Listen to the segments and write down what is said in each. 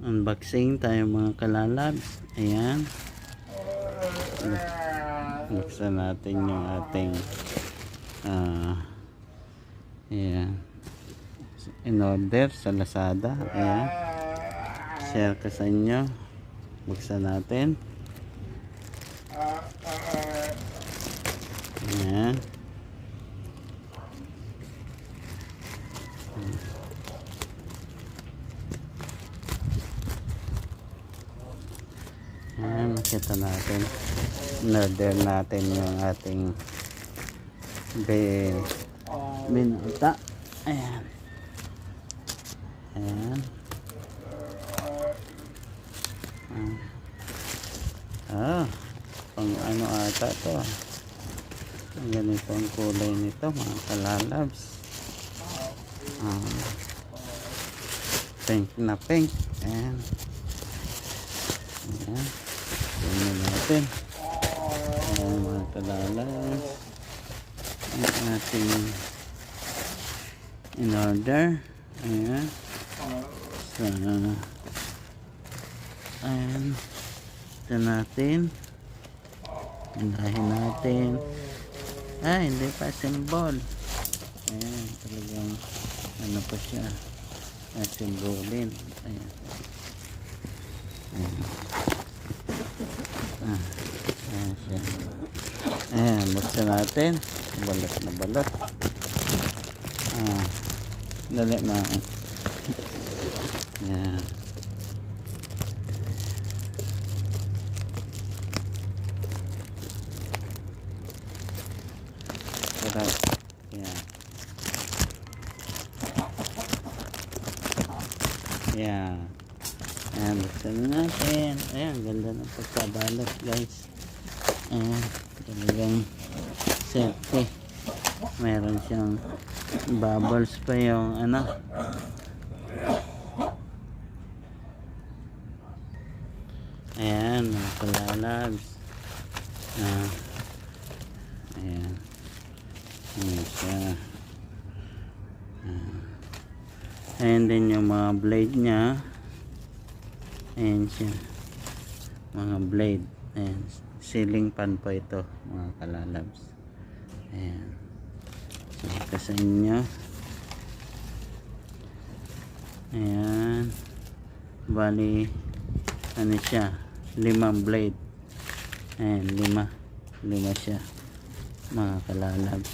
unboxing tayo mga kalalabs. Ayan. Buksan natin yung ating ah ayan. In order sa Lazada. Ayan. Share ko sa inyo. Buksan natin. Ayan. Ayan, makita natin. In-order natin yung ating be binuta. Ayan. Ayan. Ah. Ah. Pang ano ata to. Ang ganito ang kulay nito mga kalalabs. Ah. Pink na pink. Ayan. Ayan. Tingnan natin. Ayan mga kalalabs. Ang ating in order. Ayan. Sa ayan. Ito natin. Hindahin natin. Ah, hindi pa symbol. Ayan, talagang ano pa siya. Ah, symbolin. Ayan. Ayan. Ah, ayan siya. Natin. Balot na balot. Ah, dali na. Ayan. Sarap. Ayan. Ayan. Ayan, buksan na natin. Ayan, ganda ng pagkabalot guys. Ayan, talagang safety. Meron siyang bubbles pa yung ano. Ayan, mga kalalabs. Ah. Ayan. Ayan siya. Ah. Ayan din yung mga blade niya. Ayan siya. Mga blade. Ayan. Ceiling fan pa ito, mga kalalabs. Ayan. Ito sa inyo. Ayan. Bali, ano siya? Limang blade. Ayan, lima. Lima siya. Mga kalalabs.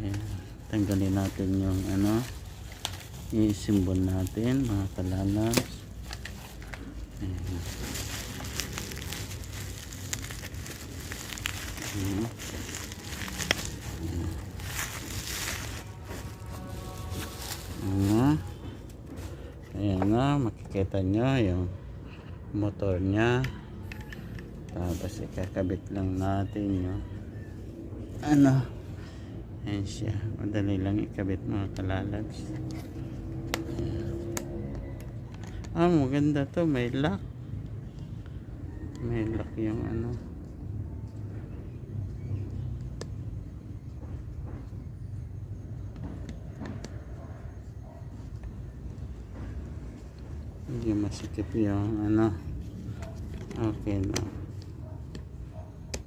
Ayan. Tanggalin natin yung ano. I-symbol natin mga kalalabs. Ayan. Ayan. Ayan na. Makikita nyo yung motor niya. Tapos ikakabit lang natin yung ano. Ayan siya. Madali lang ikabit mga kalalabs. Ah, maganda to. May lock. May lock yung ano. Hindi masikip yung ano. Okay na.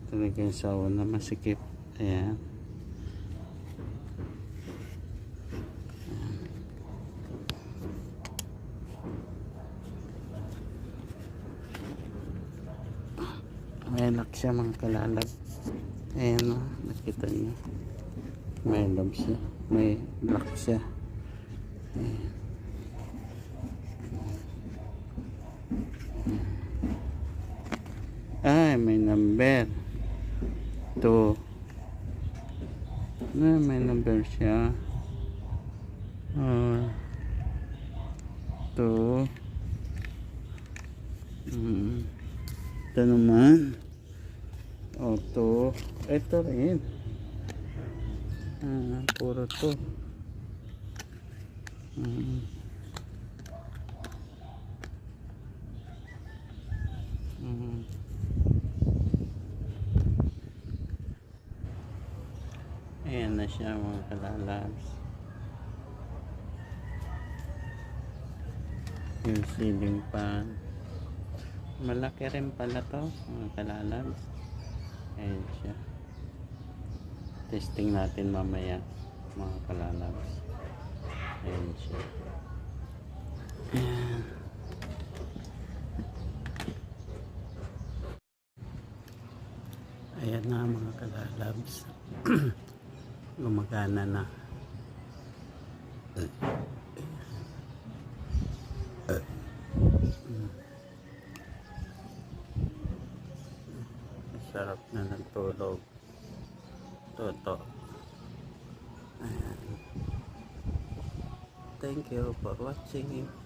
Talaga yung sawa na masikip. Ayan. May lock siya mga kalalab. Ayan o, nakita niyo. May lock siya. May lock siya. Ayan. Ay, may number. 2. Na, may number siya. Ah. 2. Mm. Ito naman ito rin. Ah, puro to. Hmm. Hmm. ayan na siya mga kalalabs. Yung ceiling pan malaki rin pala to mga kalalabs. Ayan siya. Testing natin mamaya, mga kalalabs. Ayan siya. Ayan. Ayan na mga kalalabs. Gumagana na. Sarap na ng tulog. Toto. Ayan. Thank you for watching.